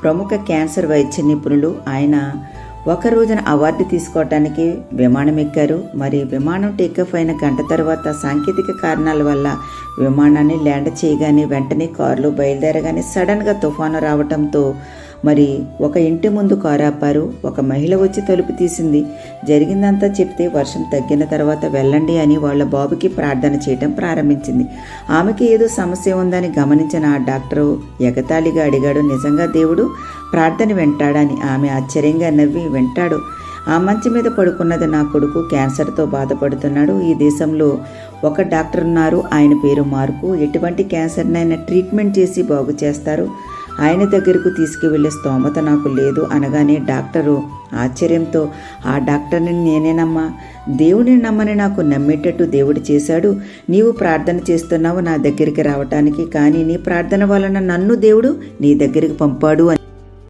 ప్రముఖ క్యాన్సర్ వైద్య నిపుణులు ఆయన ఒక రోజున అవార్డు తీసుకోవటానికి విమానం ఎక్కారు. మరి విమానం టేకఫ్ అయిన గంట తర్వాత సాంకేతిక కారణాల వల్ల విమానాన్ని ల్యాండ్ చేయగానే వెంటనే కారులో బయలుదేరగానే సడన్గా తుఫాను రావటంతో మరి ఒక ఇంటి ముందు కారాపారు ఒక మహిళ వచ్చి తలుపు తీసింది. జరిగిందంతా చెప్తే వర్షం తగ్గిన తర్వాత వెళ్ళండి అని వాళ్ళ బాబుకి ప్రార్థన చేయటం ప్రారంభించింది. ఆమెకి ఏదో సమస్య ఉందని గమనించిన ఆ డాక్టరు ఎగతాళిగా అడిగాడు నిజంగా దేవుడు ప్రార్థన వింటాడని? ఆమె ఆశ్చర్యంగా నవ్వి వింటాడు. ఆ మంచి మీద పడుకున్నది నా కొడుకు క్యాన్సర్తో బాధపడుతున్నాడు. ఈ దేశంలో ఒక డాక్టర్ ఉన్నారు ఆయన పేరు మార్కు. ఎటువంటి క్యాన్సర్నైనా ట్రీట్మెంట్ చేసి బాగు చేస్తారు. ఆయన దగ్గరకు తీసుకువెళ్ళే స్తోమత నాకు లేదు అనగానే డాక్టరు ఆశ్చర్యంతో ఆ డాక్టర్ని నేనేనమ్మా. దేవుడిని నమ్మని నాకు నమ్మేటట్టు దేవుడు చేశాడు. నీవు ప్రార్థన చేస్తున్నావు నా దగ్గరికి రావటానికి. కానీ నీ ప్రార్థన వలన నన్ను దేవుడు నీ దగ్గరికి పంపాడు అని.